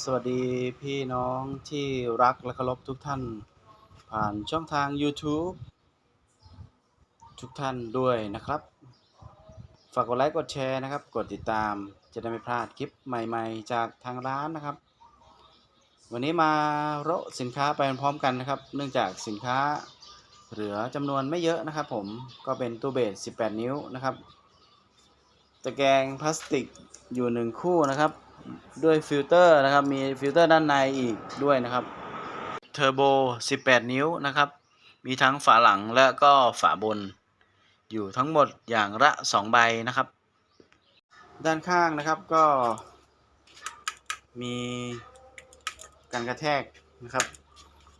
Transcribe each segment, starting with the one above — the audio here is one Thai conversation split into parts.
สวัสดีพี่น้องที่รักและเคารพทุกท่าน ผ่านช่องทาง YouTube ทุกท่านด้วยนะครับ ฝากกดไลค์กดแชร์นะครับ กดติดตามจะได้ไม่พลาดคลิปใหม่ๆ จากทางร้านนะครับ วันนี้มาโระสินค้าไปพร้อมกันนะครับ เนื่องจากสินค้าเหลือจำนวนไม่เยอะนะครับ ผมก็เป็นตู้เบส 18 นิ้วนะครับ ตะแกรงพลาสติกอยู่หนึ่งคู่นะครับ ด้วยฟิลเตอร์นะครับมีฟิลเตอร์ด้านในอีกด้วยนะครับเทอร์โบ 18 นิ้วนะครับ มีทั้งฝาหลังและก็ฝาบน อยู่ทั้งหมดอย่างละ 2 ใบนะครับ ด้านข้างนะครับก็ มีการกระแทกนะครับ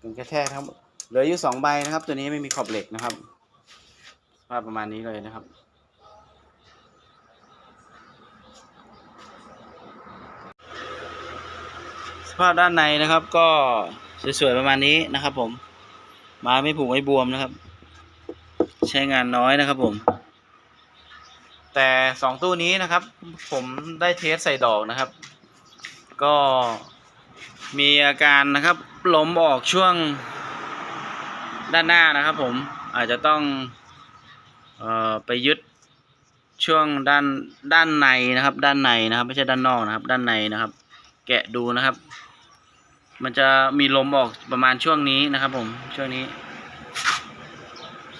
การกระแทกครับเหลืออยู่ 2 ใบนะครับ ตัวนี้ไม่มีขอบเหล็กนะครับภาพประมาณนี้เลยนะครับ สภาพด้านในนะครับก็สวยๆประมาณนี้นะครับผมไม้ไม่ผุไม่บวมนะครับ ใช้งานน้อยนะครับผม แต่สองตู้นี้นะครับ ผมได้เทสใส่ดอกนะครับ ก็มีอาการนะครับล้มออกช่วงด้านหน้านะครับ ผมอาจจะต้องออไปยึดช่วงด้านด้านในนะครับ ด้านในนะครับ ไม่ใช่ด้านนอกนะครับ ด้านในนะครับ แกะดูนะครับ มันจะมีลมออกประมาณช่วงนี้นะครับ ผมช่วงนี้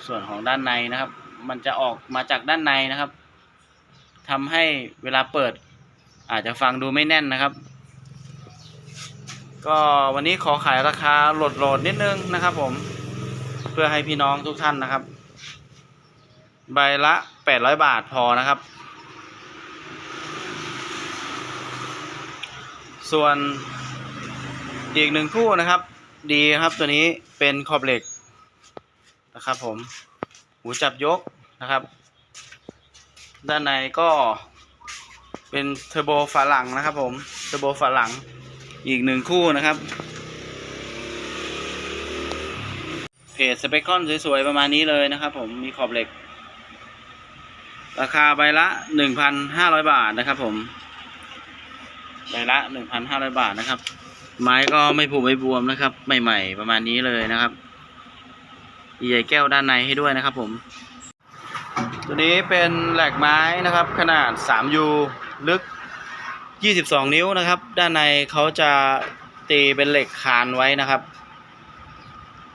ส่วนของด้านในนะครับ มันจะออกมาจากด้านในนะครับทำให้เวลาเปิด อาจจะฟังดูไม่แน่นนะครับ ก็วันนี้ขอขายราคาโหลดโหลดนิดนึงนะครับ ผมเพื่อให้พี่น้องทุกท่านนะครับ ใบละ 800 บาทพอนะครับ ส่วนอีกหนึ่งคู่นะครับ ดีครับตัวนี้เป็นขอบเหล็กนะครับผมหูจับยกนะครับ ด้านในก็เป็นเทอร์โบฝาหลังนะครับผมเทอร์โบฝาหลังอีกหนึ่งคู่นะครับเพจสเปคคอนสวยๆ ประมาณนี้เลยนะครับผมมีขอบเหล็ก ราคาใบละ 1,500 บาทนะครับผม ใบละ1,500บาทนะครับ ไม้ก็ไม่ผุไม่บวมนะครับ ใหม่ ๆ ประมาณนี้เลยนะครับใหญ่แก้วด้านในให้ด้วยนะครับผม ตัวนี้เป็นแหลกไม้นะครับ ขนาด 3U ลึก 22 นิ้วนะครับ ด้านในเขาจะตีเป็นเหล็กคานไว้นะครับ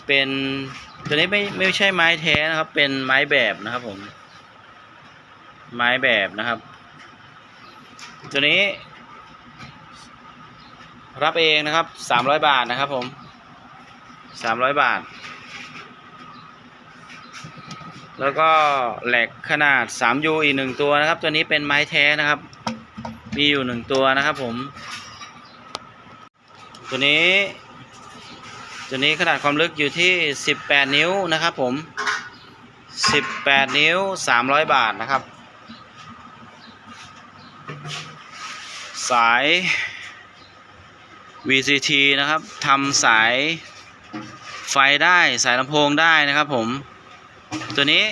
เป็นตัวนี้ไม่ไม่ใช่ไม้แท้นะครับ เป็นไม้แบบนะครับผม ไม้แบบนะครับ ตัวนี้ รับเองนะครับ300บาทนะครับผม300บาท แล้วก็แหลกขนาด 3U อีกหนึ่งตัวนะครับ ตัวนี้เป็นไม้แท้นะครับ มีอยู่หนึ่งตัวนะครับผม ตัวนี้ ตัวนี้ขนาดความลึกอยู่ที่18นิ้วนะครับผม18นิ้ว300บาทนะครับ สาย VCT นะครับทำสายไฟได้สายลำโพงได้นะครับผม ตัวนี้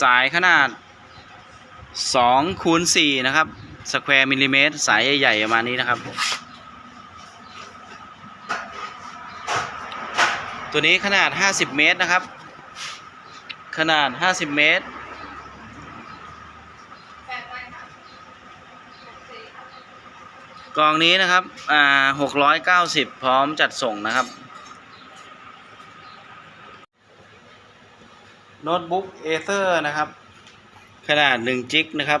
สายขนาด2คูณ4นะครับสแควร์มิลลิเมตรสายใหญ่ๆประมาณนี้นะครับ ตัวนี้ขนาด 50 เมตรนะครับ ขนาด 50 เมตร กล่องนี้นะครับอ่าหกร้อยเก้าสิบพร้อมจัดส่งนะครับโน้ตบุ๊กเอเ r อร์นะครับ ขนาด1จิกนะครับ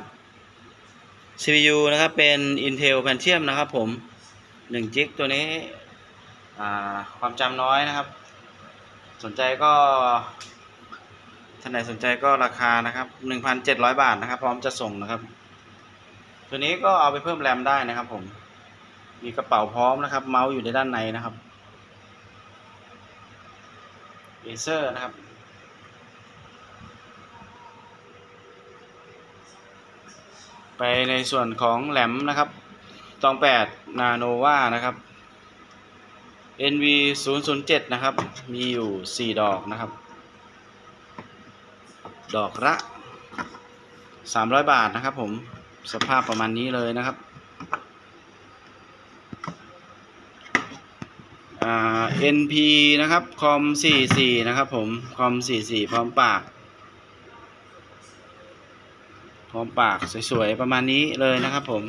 CPU นะครับเป็น Intel Pentium นะครับผม1จิกตัวนี้ความจำน้อยนะครับ สนใจก็ท่านไหนสนใจก็ราคานะครับ 1,700 บาทนะครับ พร้อมจะส่งนะครับ ตัวนี้ก็เอาไปเพิ่มแรมได้นะครับผม มีกระเป๋าพร้อมนะครับ เมาส์อยู่ในด้านในนะครับเอเซอร์นะครับไปในส่วนของแหลมนะครับ ตองแปดนาโนวานะครับ NV 0 0 7นะครับ มีอยู่ 4 ดอกนะครับ ดอกละ300 บาทนะครับผม สภาพประมาณนี้เลยนะครับ อ่า NP นะครับคอม44นะครับผมคอม44พร้อมปาก พร้อมปากสวยๆ ประมาณนี้เลยนะครับผม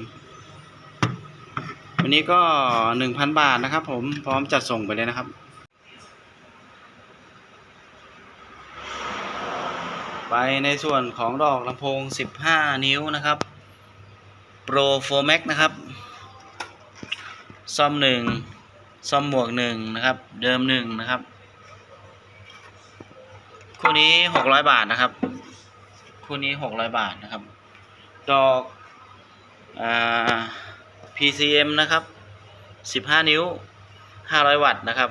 วันนี้ก็ 1,000 บาทนะครับผมพร้อมจัดส่งไปเลยนะครับ ไปในส่วนของดอกลำโพง 15 นิ้วนะครับ Pro 4 Max นะครับ ซ่อมหนึ่ง ซ่อมหมวกหนึ่งนะครับ เดิมหนึ่งนะครับ คู่นี้600บาทนะครับ คู่นี้600บาทนะครับ ดอกอ่า PCM นะครับ15นิ้ว500วัตต์นะครับ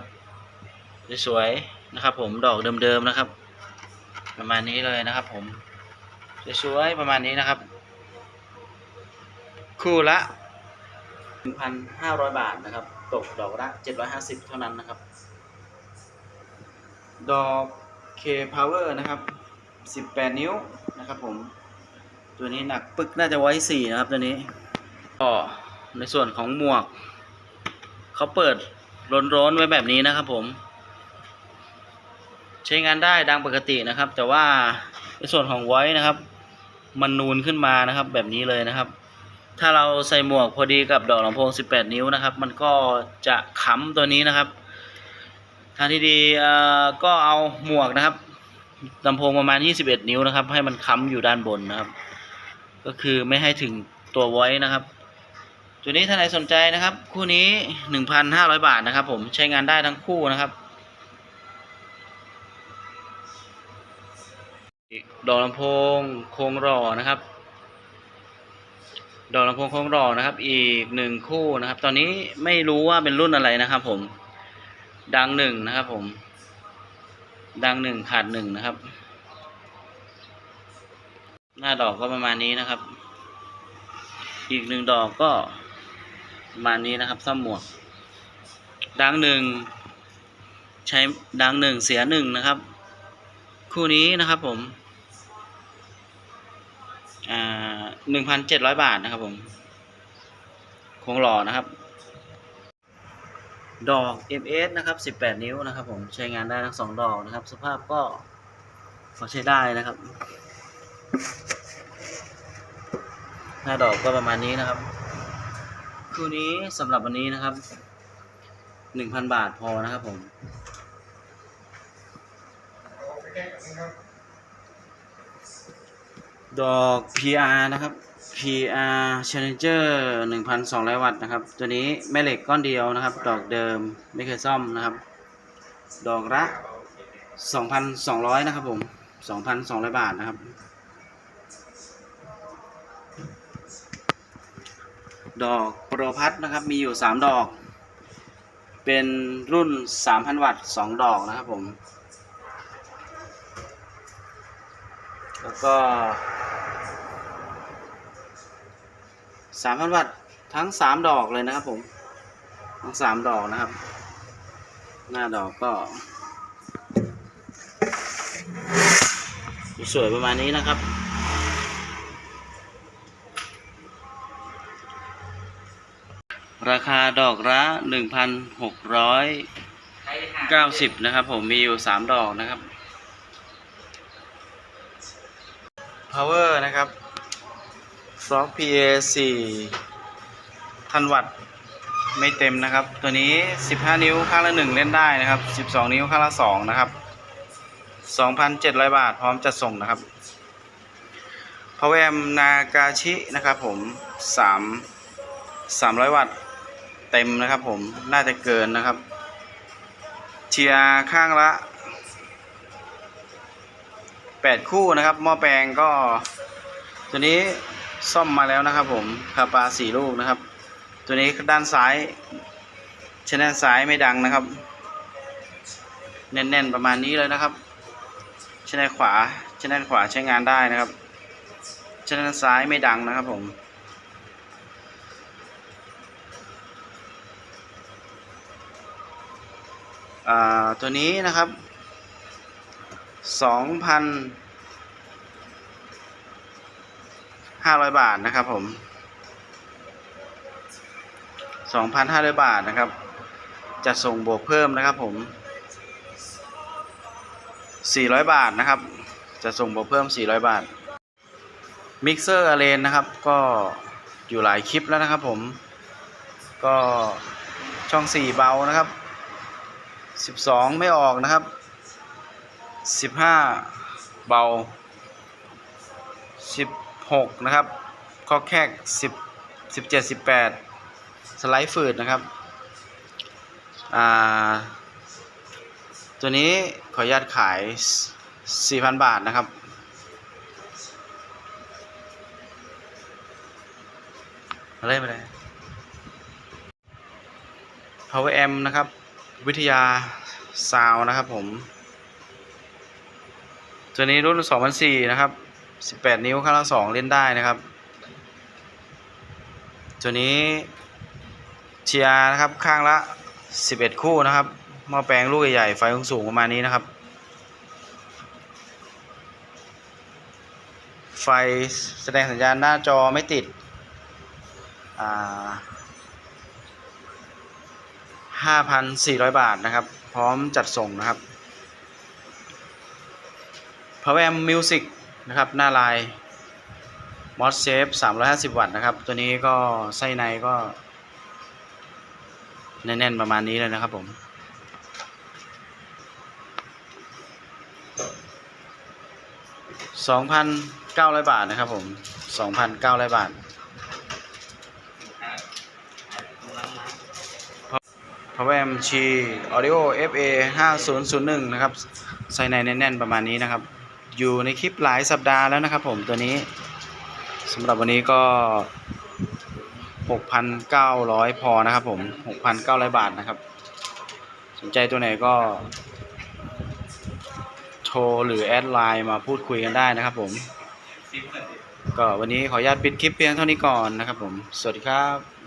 สวยๆนะครับ ผมดอกเดิมๆนะครับ ประมาณนี้เลยนะครับ ผมสวยๆประมาณนี้นะครับ คู่ละ1,500บาทนะครับ ตกดอกละ 750 เท่านั้นนะครับ ดอก K Power นะครับ 18 นิ้วนะครับผม ตัวนี้หนักปึกน่าจะไว้ 4 นะครับตัวนี้ ก็ในส่วนของหมวก เขาเปิดร้อนๆไว้แบบนี้นะครับผม ใช้งานได้ดังปกตินะครับ แต่ว่าในส่วนของไว้นะครับ มันนูนขึ้นมานะครับแบบนี้เลยนะครับ ถ้าเราใส่หมวกพอดีกับดอกลำโพง 18 นิ้วนะครับ มันก็จะค้ำตัวนี้นะครับทางที่ดีเอ่อก็เอาหมวกนะครับลำโพงประมาณ 21 นิ้วนะครับ ให้มันค้ำอยู่ด้านบนนะครับ ก็คือไม่ให้ถึงตัวไว้นะครับตัวนี้ถ้าไหนสนใจนะครับ คู่นี้ 1,500 บาทนะครับ ผมใช้งานได้ทั้งคู่นะครับ ดอกลำโพงโครงหล่อนะครับ ดอกลำโพงโครงหล่อนะครับ อีกหนึ่งคู่นะครับ ตอนนี้ไม่รู้ว่าเป็นรุ่นอะไรนะครับ ผม ดังหนึ่งนะครับ ผม ดังหนึ่งขาดหนึ่งนะครับ หน้าดอกก็ประมาณนี้นะครับ อีกหนึ่งดอกก็ประมาณนี้นะครับซ่อมหมวก ดังหนึ่งใช้ดังหนึ่งเสียหนึ่งนะครับ คู่นี้นะครับผม หนึ่งพันเจ็ดร้อยบาทนะครับผมคงหล่อนะครับ ดอก MS นะครับ18นิ้วนะครับ ผมใช้งานได้ทั้งสองดอกนะครับ สภาพก็พอใช้ได้นะครับ หน้าดอกก็ประมาณนี้นะครับ คู่นี้สำหรับวันนี้นะครับ1,000บาทพอนะครับผม ดอก PR นะครับ PR Challenger 1,200 วัตต์นะครับ ตัวนี้แม่เหล็กก้อนเดียวนะครับ ดอกเดิมไม่เคยซ่อมนะครับ ดอกละ 2,200 นะครับผม 2,200 บาทนะครับ ดอกโปรพัทนะครับ มีอยู่ 3 ดอก เป็นรุ่น 3,000 วัตต์ 2 ดอกนะครับผม แล้วก็3,000วัตต์ทั้ง3ดอกเลยนะครับผม ทั้ง3ดอกนะครับ หน้าดอกก็ สวยประมาณนี้นะครับราคาดอกละ1,690 นะครับผมมีอยู่ 3 ดอกนะครับ power นะครับ Frog PA 4ทันวัตต์ ไม่เต็มนะครับ ตัวนี้ 15 นิ้วข้างละ 1 เล่นได้นะครับ 12 นิ้วข้างละ 2 นะครับ 2,700 บาทพร้อมจัดส่งนะครับ Power Amp Nagashi นะครับผม 3 300 วัตต์ เต็มนะครับผม น่าจะเกินนะครับเทียร์ข้างละ 8 คู่นะครับ หม้อแปลงก็ ตัวนี้ซ่อมมาแล้วนะครับ ผมคาปาสี่ลูกนะครับ ตัวนี้ด้านซ้ายชแนลซ้ายไม่ดังนะครับ แน่นๆประมาณนี้เลยนะครับชแนลขวาชแนลขวาใช้งานได้นะครับชแนลซ้ายไม่ดังนะครับผมตัวนี้นะครับ สองพันห้าร้อยบาทนะครับผมสองพันห้าร้อยบาทนะครับจัดส่งบวกเพิ่มนะครับผม400บาทนะครับ จะส่งบวกเพิ่ม400บาทมิกเซอร์อเลนนะครับ ก็อยู่หลายคลิปแล้วนะครับผม ก็ช่อง4เบานะครับ12ไม่ออกนะครับ 15เบา16นะครับข้อแคก10 17 18สไลด์ฝืดนะครับ อ่า ตัวนี้ขออนุญาตขาย4,000บาทนะครับ อะไรไปเลย Power M นะครับ วิทยาซาวนะครับผม ตัวนี้รุ่น 2004 นะครับ 18 นิ้วข้างละ2เล่นได้นะครับ ตัวนี้ TR นะครับข้างละ 11 คู่นะครับหม้อแปลงลูกใหญ่ไฟสูงประมาณนี้นะครับ ไฟแสดงสัญญาณหน้าจอไม่ติดอ่า5,400 บาทนะครับ พร้อมจัดส่งนะครับ Power Amp Music นะครับ หน้าลาย m o s Shape 350 วัตต์นะครับ ตัวนี้ก็ไส้ในก็ แน่นๆ ประมาณนี้เลยนะครับผม 2,900 บาทนะครับผม 2,900 บาท Power Amp G Audio FA 5001 นะครับไส้ในแน่นๆ ประมาณนี้นะครับ อยู่ในคลิปหลายสัปดาห์แล้วนะครับผมตัวนี้สำหรับวันนี้ก็ 6,900 พอนะครับผม 6,900 บาทนะครับ สนใจตัวไหนก็โทรหรือแอดไลน์มาพูดคุยกันได้นะครับผม ก็วันนี้ขออนุญาตปิดคลิปเพียงเท่านี้ก่อนนะครับผม สวัสดีครับ